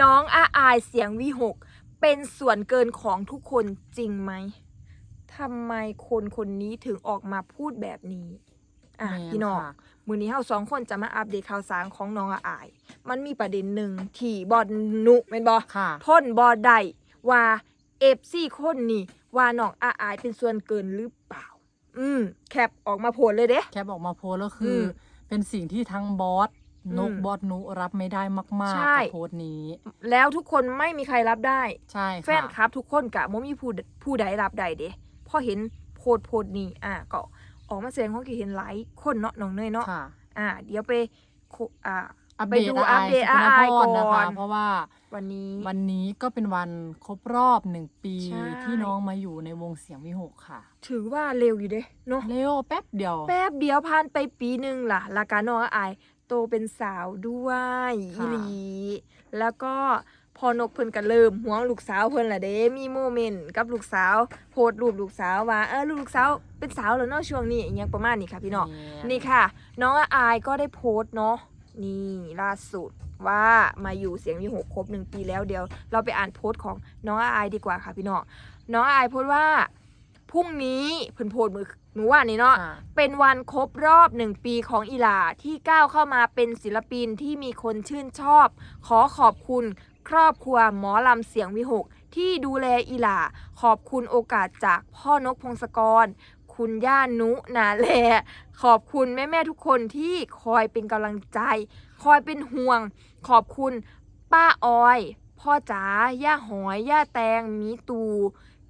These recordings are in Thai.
น้องอาอายเสียงวิหกเป็นส่วนเกินของทุกคนจริงไหมทำไมคนคนนี้ถึงออกมาพูดแบบนี้ อะแม่นพี่น้องค่ะ มือนี้เฮาสองคนจะมาอัปเดตข่าวสารของน้องอาอาย มันมีประเด็นหนึ่งที่บอดนุแม่นบอ ค่ะ ทนบอได้ว่าเอฟซีคนนี่ว่าน้องอาอายเป็นส่วนเกินหรือเปล่า อืม แคปออกมาโพสเลยเด้ แคปออกมาโพสต์แล้วคืออม เป็นสิ่งที่ทั้งบอส นกอืมบอสนุรับไม่ได้มากใช่ๆกับโพสต์นี้ แล้วทุกคนไม่มีใครรับได้ ใช่แฟนคลับ ทุกคนกะบ่มีผู้ผู้ใดรับได้เด้พอเห็นโพสต์โพสต์นี้อะก็ออกมาแสดงความคิดเห็นหลายคนเนาะน้องเนยเนาะค่ะอะเดี๋ยวไปโคอะอัปไปเดตดูอาอัปเดตสุอาอายพรนะก่อคะนเพราะว่าวันนี้วันนี้ก็เป็นวันครบรอบหนึ่งปีใช่ที่น้องมาอยู่ในวงเสียงวิหกค่ะ ถือว่าเร็วอยู่เด้เนาะเร็วแป๊บเดียว แป๊บเดียวผ่านไปปีหนึ่งล่ะลากาน้องอายโตเป็นสาวด้วยอีค่ะ หลี แล้วก็พอนกเพิ่นก็เริ่มห่วงลูกสาวเพิ่นล่ะเด้มีโมเมนต์กับลูกสาวโพสต์รูปลูกสาวว่าเออลูกสาวเป็นสาวแล้วเนาะช่วงนี้อหยังประมาณนี้ค่ะพี่น้องแม่นี่ค่ะ น้องอายก็ได้โพสต์เนาะนี่ล่าสุดว่ามาอยู่เสียงวิหกครบหนึ่งปีแล้วเดี๋ยว เราไปอ่านโพสต์ของน้องอายดีกว่าค่ะพี่น้องน้องอายโพสต์ว่า พรุ่งนี้เพิ่นโพสต์มือหนูว่านี่เนาะค่ะเป็นวันครบรอบหนึ่งปีของอีหลาที่ก้าวเข้ามาเป็นศิลปินที่มีคนชื่นชอบ ขอขอบคุณครอบครัวหมอลำเสียงวิหก ที่ดูแลอีหลาขอบคุณโอกาสจากพ่อนกพงศกร คุณย่านุนาแล ขอบคุณแม่แม่ๆทุกคนที่คอยเป็นกำลังใจ คอยเป็นห่วง ขอบคุณป้าออย พ่อจ๋าย่าหอย ย่าแตงมีตู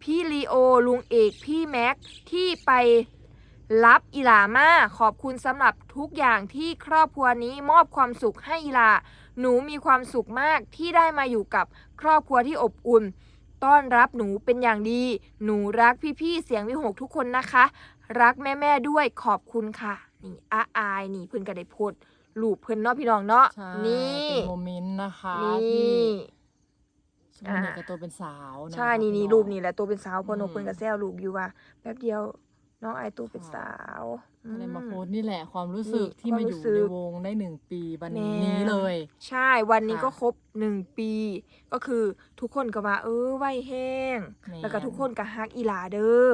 พี่ลีโอ ลุงเอก พี่แม็ก ที่ไปรับอีหลามาขอบคุณสำหรับทุกอย่างที่ครอบครัวนี้มอบความสุขให้อีหลา หนูมีความสุขมากที่ได้มาอยู่กับครอบครัวที่อบอุ่น ต้อนรับหนูเป็นอย่างดี หนูรักพี่ๆเสียงวิหกทุกคนนะคะ รักแม่ๆด้วยขอบคุณค่ะ นี่อาอายนี่เพิ่นก็ได้โพดรูปเพิ่นเนาะพี่น้องเนาะใช่นี่เป็นโมเมนต์นะคะนี่ ที่ช่วงอ่านี้ก็ตัวเป็นสาวะใช่คะนี่พี่นี่องรูปนี่แหละตัวเป็นสาวพอนกอืมเพิ่นก็แซวรูปอยู่ว่าแป๊บเดียวน้องไอายตัวเป็นค่ะสาวก็เลยมาอืโพสต์นี่แหละความรู้สึกนี่ที่มาอยู่ความรู้สึในก วงได้หนึ่งปีวันแม่นี้เลย ใช่วันนี้ค่ะ ก็ครบหนึ่งปี ก็คือทุกคนก็ว่า เออไหวแห้งแม่นแล้วก็ทุกคนก็ฮักอีหลาเด้อ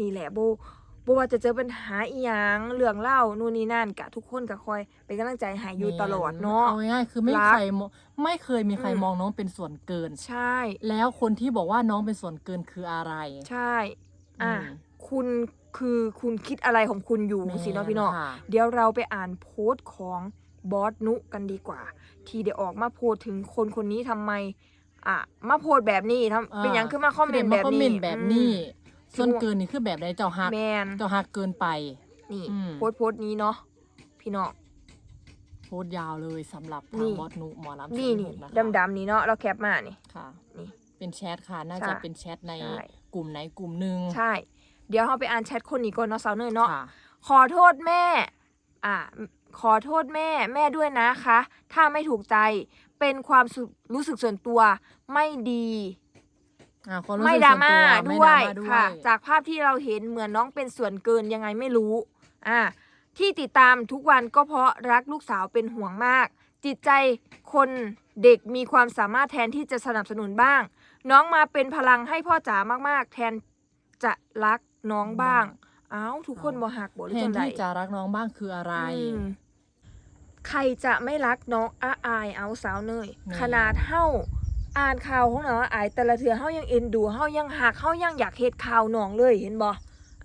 นี่แหละโบโบว่าจะเจอปัญหาอีหยังเรื่องเล่านู่นนี่นั่นกะทุกคนก็คอยเป็นกำลังใจให้อยู่ตลอดเนาะ เอาง่ายๆคือไม่รัก ใครมองไม่เคยมีใครอืมมองน้องเป็นส่วนเกิน ใช่ แล้วคนที่บอกว่าน้องเป็นส่วนเกินคืออะไรใช่ อะอืมคุณคือคุณคิดอะไรของคุณอยู่สิเนาะพี่เนาะค่ะเดี๋ยวเราไปอ่านโพสต์ของบอสนุกันดีกว่า ที่เดี๋ยวออกมาโพสต์ถึงคนคนนี้ทำไม อะ มาโพสต์แบบนี้ทำเป็นหยังขึ้นมาคอมเมนต์แบบคอมนี้เมนต์แบบนี้อืม ส่วนเกินนี่คือแบบใดเจ้าฮักแมนเจ้าฮักเกินไป นี่อืม โพสต์โพสต์นี้เนาะพี่น้อง โพสต์ยาวเลยสำหรับนี่ทางบอสนุหมอลำนี่เสียงนี่หกนะคะดำๆนี่เนาะเราแคปมานี่ ค่ะ นี่เป็นแชทค่ะ น่าใช่จะเป็นแชทในใช่ กลุ่มไหนกลุ่มหนึ่งใช่ เดี๋ยวเราไปอ่านแชทคนนี้ก่อนเนาะสาวเนยเนาะ ค่ะขอโทษแม่ อ่า ขอโทษแม่ แม่ด้วยนะคะ ถ้าไม่ถูกใจ เป็นความสุรู้สึกส่วนตัว ไม่ดี อ่าความรู้ไม่สึกดราส่วนม่าตัวไม่ด้วดรายม่าด้วย ค่ะ จากภาพที่เราเห็นเหมือนน้องเป็นส่วนเกินยังไงไม่รู้อ่าที่ติดตามทุกวันก็เพราะรักลูกสาวเป็นห่วงมาก จิตใจคนเด็กมีความสามารถแทนที่จะสนับสนุนบ้าง น้องมาเป็นพลังให้พ่อจ๋ามากๆ แทนจะรักน้องบ้างอ้าวทุกคนบ่หักบ่หรือแทจันงใดที่จะรักน้องบ้างคืออะไร อืมใครจะไม่รักน้องอาอายเอาสาวเนยนี่ ขนาดเฮา อ่านข่าวของน้องอาอายแต่ละเทือเฮายังเอ็นดูเฮายังหักเฮายังอยากเฮ็ดข่าวน้องเลยเห็นบ่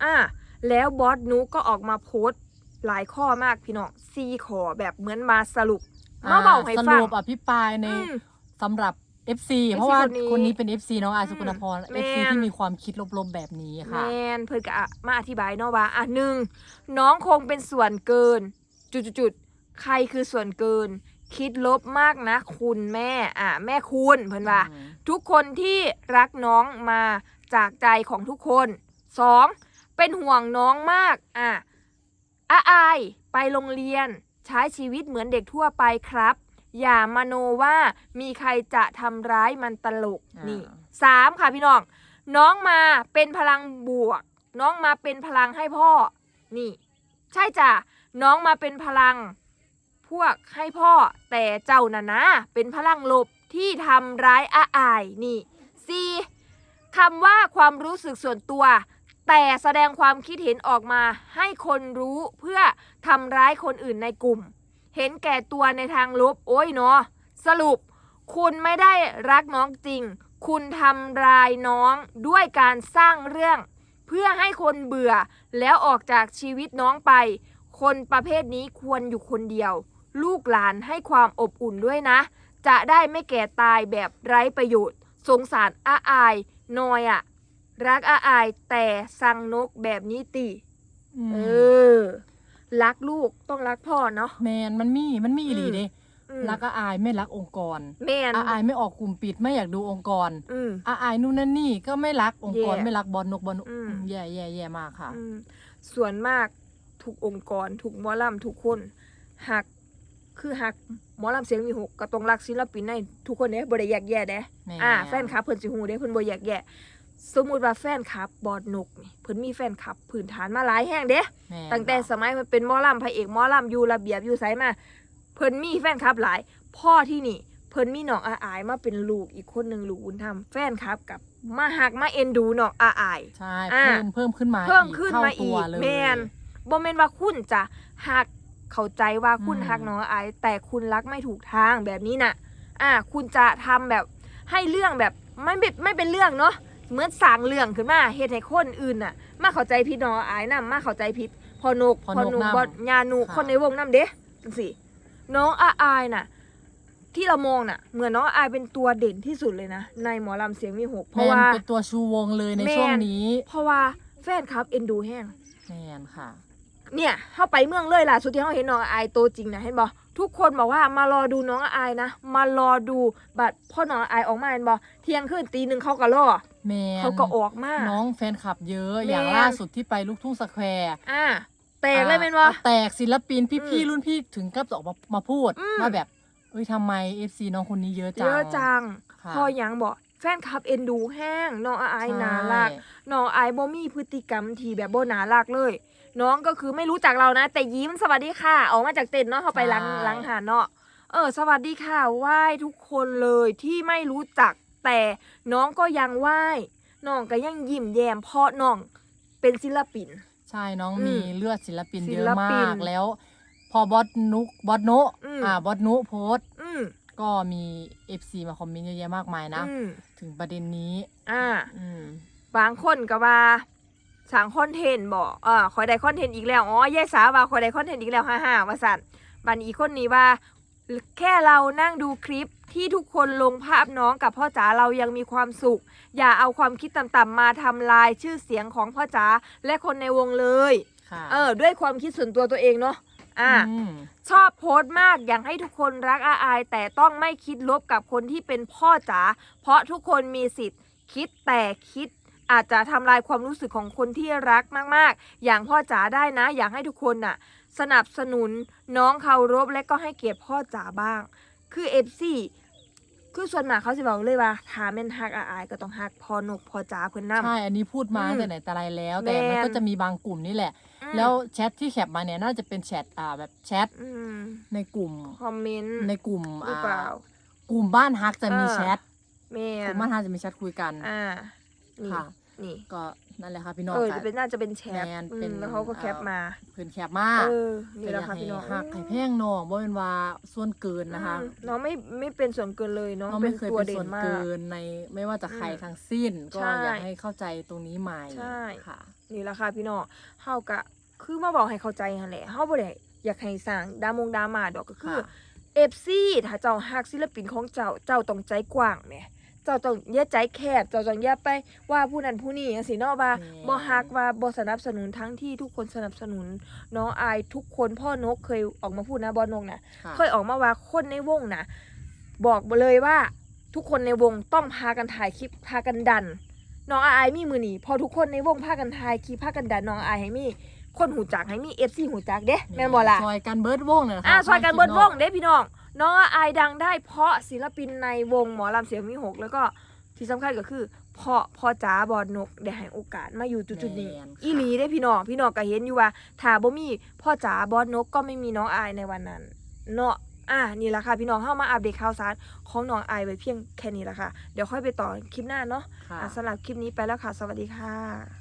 อ่าแล้วบอสนุก็ออกมาโพสต์หลายข้อมากพี่น้องซีขอแบบเหมือนมาสรุปมาเบาให้สฟังรุปอภิปรายในอืมสำหรับ FC เพราะว่าคนนี้คนนี้เป็น FC น้องอายสุกุณพรแม่น FC ที่มีความคิดลบๆแบบนี้แมค่ะนเพิ่นก็อะมาอธิบายเนาะว่าอะหนึ่งน้องคงเป็นส่วนเกิน จุดๆๆใครคือส่วนเกิน คิดลบมากนะคุณแม่ อะแม่คุณเพิ่นว่าอืมทุกคนที่รักน้องมาจากใจของทุกคนสองเป็นห่วงน้องมาก อะอาอาย ไปโรงเรียน ใช้ชีวิตเหมือนเด็กทั่วไปครับ อย่ามโนว่ามีใครจะทำร้ายมันตลกอ่านี่นี่สามค่ะพี่น้อง น้องมาเป็นพลังบวก น้องมาเป็นพลังให้พ่อ นี่ ใช่จ้ะ น้องมาเป็นพลัง พวกให้พ่อ แต่เจ้าน่ะนะเป็นพลังลบที่ทำร้ายอาอายนี่สี่คำว่าความรู้สึกส่วนตัว แต่แสดงความคิดเห็นออกมาให้คนรู้เพื่อทำร้ายคนอื่นในกลุ่ม เห็นแก่ตัวในทางลบโอ้ยเนาะสรุป คุณไม่ได้รักน้องจริง คุณทำร้ายน้องด้วยการสร้างเรื่อง เพื่อให้คนเบื่อแล้วออกจากชีวิตน้องไป คนประเภทนี้ควรอยู่คนเดียว ลูกหลานให้ความอบอุ่นด้วยนะ จะได้ไม่แก่ตายแบบไร้ประโยชน์ สงสารอาอายนอยอะรักอาอายแต่สั่งนกแบบนี้ติมเออ รักลูกต้องรักพ่อเนาะ แมนมันมีมันมีอีหลีอืมเด้อืมรักอาอายไม่รักองค์กรแม่นอาอายไม่ออกกลุ่มปิดไม่อยากดูองค์กรอืมอาอายนู่นนั่นนี่ก็ไม่รักองค์กรแย่ไม่รักบอลนกบอลนกอืมแย่แย่แย่มากค่ะอืมส่วนมากทุกองค์กรทุกหมอลำทุกคนหัก คือหักหมอลำเสียงมีหกก็ต้องรักศิลปินในทุกคนเด้บ่ได้แยกแยะเด้แม่อ่าแฟนคลับเพิ่นสิฮู้เด้เพิ่นบ่แยกแยะ สมมุติว่าแฟนคลับบอดนกนี่เพิ่นมีแฟนคลับพื้นฐานมาหลายแห่งเด้ม่ตั้งแต่สมัยมันเป็นหมอลำพระเอกหมอลำอยู่ระเบียบอยู่ไสมาเพิ่นมีแฟนคลับหลาย พ่อที่นี่เพิ่นมีน้องอาอายมาเป็นลูกอีกคนหนึงลูกบุญธรรมแฟนคลับกับมาหักมาเอ็นดูน้องอาอาย ใช่อ่า เพิ่มเพิ่มขึ้นมาเพิ่มขึ้นเท่มาตัอีวกเลยแมนบ่แม่นว่าคุณจะหัก เข้าใจว่าคุณอืมหักน้องอายแต่คุณรักไม่ถูกทางแบบนี้น่ะ อ่า คุณจะทำแบบให้เรื่องแบบไม่เป็นไม่เป็นเรื่องเนาะเหมือนสร้างเรื่องขึ้นมาเฮ็ดให้คนอื่นน่ะ มาเข้าใจผิดน้องอายนํมาเข้าใจผิดพอนกพอนกหนูนำบอดญาหนูค่ะคนในวงนํเด้จังซี่น้องอาอายน่ะ ที่เรามองน่ะ เหมือนน้องอาอายเป็นตัวเด่นที่สุดเลยนะ ในหมอลำเสียงมีหกเพแมราะนว่าเป็นตัวชูวงเลยในแมนช่วงนี้ เพราะว่าแฟนคลับเอ็นดูแห้งแมนค่ะ เนี่ยเข้าไปเมืองเลยล่ะสุดที่เขาเห็นน้องอายตัวจริงนะเห็นบอทุกคนบอกว่ามารอดูน้องอายนะ มารอดูบัดพ่อน้องอายออกมาเห็นบอเที่ยงคืนตีหนึ่งเขาก็รอแมนเขาก็ออกมาน้องแฟนคลับเยอะแมนอย่างล่าสุดที่ไปลูกทุ่งสแควร์อ่าแตกเลยเป็นบออะแตกศิลปินพี่อืพี่มรุ่นพี่ถึงกับออกมามาพูดอืมว่าแบบเอ้ยทำไม FC น้องคนนี้เยอะจังเยอะจังค่ะพอหยังบอกแฟนคลับเอ็นดูแห้งน้องอายใช่น่ารักน้องอายบ่มีพฤติกรรมที่แบบบ่น่ารักเลย น้องก็คือไม่รู้จักเรานะ แต่ยิ้มสวัสดีค่ะ ออกมาจากเต็นท์เนาะเขาไปล้างล้างหาเนาะเออ สวัสดีค่ะไหว้ทุกคนเลยที่ไม่รู้จักแต่น้องก็ยังไหว้น้องก็ยังยิ้มแย้มเพราะน้องเป็นศิลปิน ใช่น้องอืมมีเลือดศิลปินศิเยอะลปิมานกแล้ว พอบอสนุกบอสโนะอืมอ่าบอสนุโพสต์อืมก็มี FC มาคอมเมนต์เยอะแยะมากมายนะอืมถึงประเด็นนี้ อ่าอืมบางคนก็ว่า สั่งคอนเทนต์บอกอ่าคอยได้คอนเทนต์อีกแล้ว อ๋อยายสาว่าคอยได้คอนเทนต์อีกแล้วฮ่าฮ่าว่าสั่นบันอีกคนนี้ว่า แค่เรานั่งดูคลิปที่ทุกคนลงภาพน้องกับพ่อจ๋าเรายังมีความสุข อย่าเอาความคิดต่ำๆมาทำลายชื่อเสียงของพ่อจ๋าและคนในวงเลย ค่ะเออ ด้วยความคิดส่วนตัวตัวเองเนาะ อ่า มชอบโพสต์มากอยากให้ทุกคนรักอาอาย แต่ต้องไม่คิดลบกับคนที่เป็นพ่อจ๋าเพราะทุกคนมีสิทธิ์ คิดแต่คิด อาจจะทำลายความรู้สึกของคนที่รักมากๆ อย่างพ่อจ๋าได้นะ อยากให้ทุกคนน่ะ สนับสนุนน้องเคารพและก็ให้เกียรติพ่อจ๋าบ้าง คือเอฟซีคือส่วนมากเขาจะบอกเลยว่าถ้าแม่นฮักอาอายก็ต้องฮักพ่อนกพ่อจ๋าเพิ่นนำใช่ อันนี้พูดมาอืมตั้งแต่ไหนแต่ไรแล้ว แต่มันแมนก็จะมีบางกลุ่มนี่แหละอืมแล้วแชทที่แคปมาเนี่ยน่าจะเป็นแชทอ่าแบบแชทอืมในกลุ่มคอมเมนต์ในกลุ่มหรือเปล่ากลุ่มบ้านฮักจะมีเออแชทแม่กลุ่นมบ้านฮักจะมีแชทคุยกันอ่า นี่ค่ะ นี่ก็นั่นแหละค่ะพี่น้องเออค่ะจะเป็นน่าจะเป็นแชทแมนอืเป็นมแล้วเขาก็แคปมาเพื่อนแคปมาเออนี่แหละค่ะก็พี่อยาน้อกงให้หักให้แพงน้องบ่เป็นว่าส่วนเกินนะคะอืมน้องไม่ไม่เป็นส่วนเกินเลยน้องน้องเป็ไม่นเคยตัวเป็นเด่ส่วนนมาเกิกนในไม่ว่าจะใครอืมทั้งสิ้น ก็ใช่อยากให้เข้าใจตรงนี้ใหม่ใช่ค่ะนี่แหละค่ะพี่น้องเฮากะคือมาบอกให้เข้าใจหั่นแหละเฮาบ่ได้อยากให้สร้างดามงดราม่าดอกก็คือค่ะ FC ถ้าเจ้าฮักศิลปินของเจ้าเจ้าต้องใจกว้างแหม เจ้าต้องอย่าใจแคบเจ้าต้องอย่าไปว่าผู้นั้นผู้นี้จังซี่เนาะว่าแม่นบ่ฮักว่าบ่สนับสนุนทั้งที่ทุกคนสนับสนุนน้องอายทุกคนพ่อนกเคยออกมาพูดนะบอนกนะค่ะ เคยออกมาว่าคนในวงนะบอกเลยว่าทุกคนในวงต้องพากันถ่ายคลิปพากันดันน้องอายมีมือหนีพอทุกคนในวงพากันถ่ายคลิปพากันดันน้องอายให้มี คนหูจักให้มีเอฟซีหูจักเด้แม่นบ่ล่ะซอยกันเบิร์ดวงเนี่ยนะคะอ่าซอยกันเบิดวงคลิปเด้พี่น้องน้องอายดังได้เพราะศิลปินในวงหมอลำเสียงมีหกแล้วก็ที่สำคัญก็คือเพราะพ่อจ๋าบอดนกได้ให้โอกาสมาอยู่จุดๆนี้แม่นค่ะอีหลีได้พี่น้องพี่น้องก็เห็นอยู่ว่าถ้าบ่มีพ่อจ๋าบอสนกก็ไม่มีน้องอายในวันนั้นเนาะอะนี่แหละค่ะพี่น้องเข้ามาอัปเดตข่าวสารของน้องไอไว้เพียงแค่นี้แหละค่ะ เดี๋ยวค่อยไปต่อคลิปหน้าเนาะค่ะอะสำหรับคลิปนี้ไปแล้วค่ะ สวัสดีค่ะ